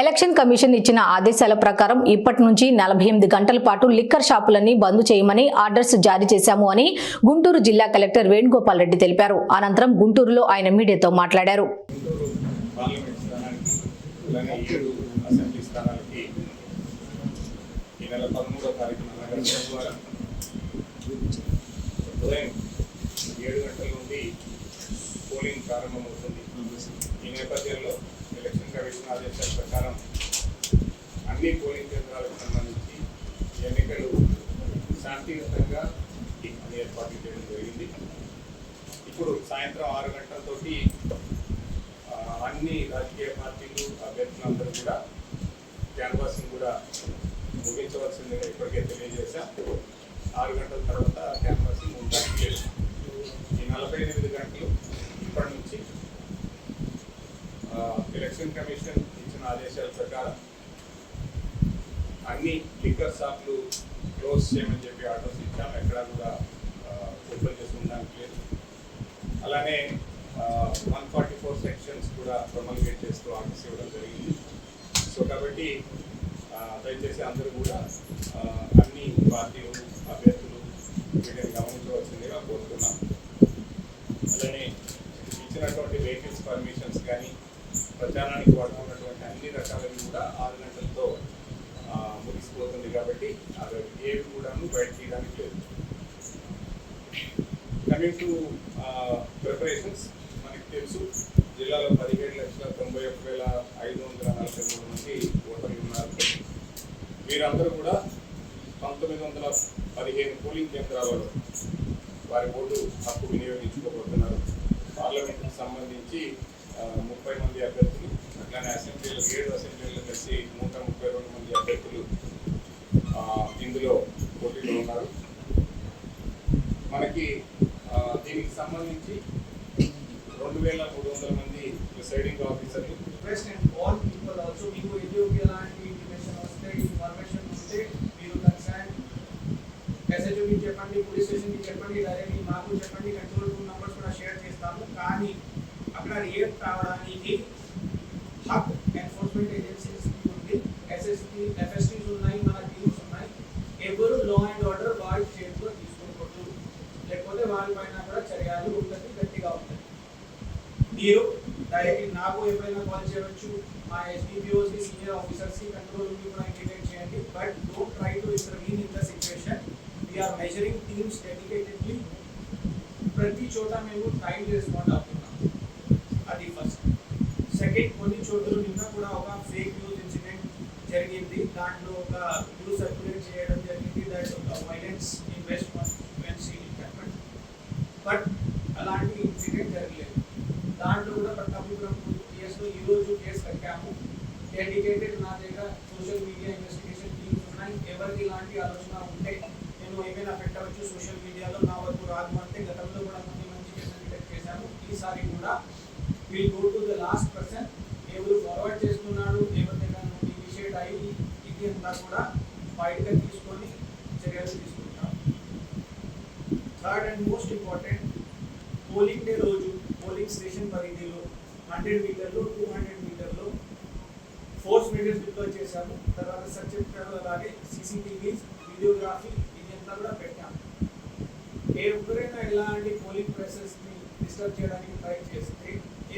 Election commission ఇచ్చిన ఆదేశాల ప్రకారం ఇప్పటి నుంచి నలభై గంటల పాటు లిక్కర్ షాపులన్నీ బంద్ చేయమని ఆర్డర్స్ జారీ చేశాము అని గుంటూరు జిల్లా కలెక్టర్ వేణుగోపాల్ రెడ్డి తెలిపారు. అనంతరం గుంటూరులో ఆయన మీడియాతో మాట్లాడారు. ఈ నెల పదమూడవ తారీఖున అనగా సోమవారం ఉదయం ఏడు గంటల నుండి పోలింగ్ ప్రారంభమవుతుంది ఈ నేపథ్యంలో ఎలక్షన్ కమిషన్ ఆదేశాల ప్రకారం అన్ని పోలింగ్ కేంద్రాలకు సంబంధించి ఎన్నికలు శాంతియుతంగా అన్ని ఏర్పాట్లు చేయడం జరిగింది. ఇప్పుడు సాయంత్రం ఆరు గంటలతోటి అన్ని రాజకీయ పార్టీలు అభ్యర్థులందరూ కూడా క్యాన్వాసింగ్ కూడా ముగించవలసిందిగా ఇప్పటికే తెలియజేశాం. ఆరు గంటల తర్వాత క్యాన్వాసింగ్ ఉండడానికి ఈ నలభై ఎనిమిది గంటలు ఇప్పటి నుంచి ఎలక్షన్ కమిషన్ ఇచ్చిన ఆదేశాల ప్రకారం అన్ని లిక్కర్ షాప్లు క్లోజ్ చేయమని చెప్పి ఆర్డర్స్ ఇచ్చాము. ఎక్కడా కూడా ఓపెన్ చేసి ఉండడానికి లేదు. అలానే వన్ ఫార్టీ ఫోర్ సెక్షన్స్ కూడా ప్రొమల్గేట్ చేస్తూ ఆర్డర్స్ ఇవ్వడం జరిగింది. సో కాబట్టి దయచేసి అందరూ కూడా అన్ని పార్టీలు అభ్యర్థులు వీటిని గమనించవలసిందిగా కోరుతున్నాం. అలానే ఇచ్చినటువంటి వెహికల్స్ పర్మిషన్స్ కానీ ప్రచారానికి వాడుతున్నటువంటి అన్ని రకాలవి కూడా ఆరు గంటలతో ముగిసిపోతుంది కాబట్టి అవి ఏవి కూడాను బయట తీయడానికి లేదు. కమింగ్ టు ప్రిపరేషన్స్ మనకి తెలుసు జిల్లాలో పదిహేడు లక్షల తొంభై ఒక్క వేల ఐదు వందల నలభై మూడు మంది ఓటర్లు ఉన్నారు. వీరందరూ కూడా పంతొమ్మిది వందల పదిహేను పోలింగ్ కేంద్రాలలో వారి ఓటు హక్కు వినియోగించుకోబోతున్నారు. పార్లమెంట్కి సంబంధించి ముప్పై మంది అభ్యర్థులు అట్లానే అసెంబ్లీలో ఏడు అసెంబ్లీలో కలిసి నూట ముప్పై రెండు మంది అభ్యర్థులు ఆ, ఇందులో పోటీలో ఉన్నారు మనకి ఆ, దీనికి సంబంధించి రెండు వేల మూడు వందల మంది ప్రిసైడింగ్ ఆఫీసర్లు request and all people also మీకు ఎదురుకి ఎలాంటి ఇంటిమేషన్ వస్తే ఇన్ఫర్మేషన్ వస్తే మీరు కన్సర్న్ ఎస్హెచ్ఓకి చెప్పండి పోలీస్ స్టేషన్కి చెప్పండి డైరెక్ట్లీ మాకు చెప్పండి కంట్రోల్ రూమ్ నంబర్స్ కూడా షేర్ చేస్తాము. కానీ అక్కడ రేప్ కావడానికి మీరు డైరెక్ట్ నాకు ఎప్పుడైనా కాల్ చేయవచ్చు మా ఎస్డిపిఓస్ సీనియర్ ఆఫీసర్స్కి కంట్రోల్ కూడా ఇంటిమేట్ చేయండి. But don't try to intervene in the situation we're measuring teams dedicatedly ప్రతి చోట మేము టైం రెస్పాండ్ అవుతున్నాం. అది ఫస్ట్ సెకండ్ కొన్ని చోట్ల నిన్న కూడా ఒక ఫేక్ న్యూస్ ఇన్సిడెంట్ జరిగింది. దాంట్లో ఒక న్యూస్ సర్క్యులేట్ చేయడం జరిగింది. That violence invest west constituency but అలాంటి ఇన్సిడెంట్ జరగలేదు దాంట్లో కూడా పట్టాభిపురం కేసులో ఈ రోజు కేసు కట్టాము. డెడికేటెడ్ నా దగ్గర సోషల్ మీడియా ఇన్వెస్టిగేషన్ టీమ్స్ ఉన్నాయి. ఎవరికి ఇలాంటి ఆలోచన ఉంటే నేను ఏమైనా పెట్టవచ్చు సోషల్ మీడియాలో నా వరకు రాదు. అంటే గతంలో కూడా కొన్ని మంచి కేసులు డిటెక్ట్ చేశాము. ఈసారి కూడా will go to the last person ఎవరు ఫార్వర్డ్ చేస్తున్నాడు? ఎవరి దగ్గర నుండి ఇనిషియేట్ అయ్యి ఇది అంతా కూడా బయటగా తీసుకొని చర్యలు తీసుకుంటాం. Third and most important polling day రోజు పోలింగ్ స్టేషన్ పరిధిలో హండ్రెడ్ మీటర్లు టూ హండ్రెడ్ మీటర్లు. ఫోర్స్ మీటర్స్ డిప్లాయ్ చేశాము. తర్వాత సర్టిఫికేట్ అలాగే సీసీటీవీ వీడియోగ్రఫీ ఇదంతా కూడా పెట్టాము ఎవరైనా ఇలాంటి పోలింగ్ ప్రాసెస్ని డిస్టర్బ్ చేయడానికి ట్రై చేస్తే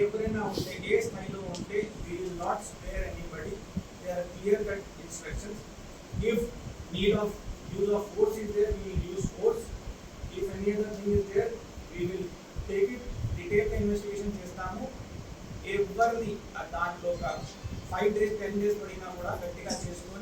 ఎవరైనా ఉంటే ఏ స్థాయిలో ఉంటే we will not spare anybody they are clear cut instructions if need of use of force is there we will use force if any other thing is there we will take it detail investigation చేస్తాము. ఎవరిని ఆ దాంట్లో ఒక five days ten days పడినా కూడా గట్టిగా చేసుకొని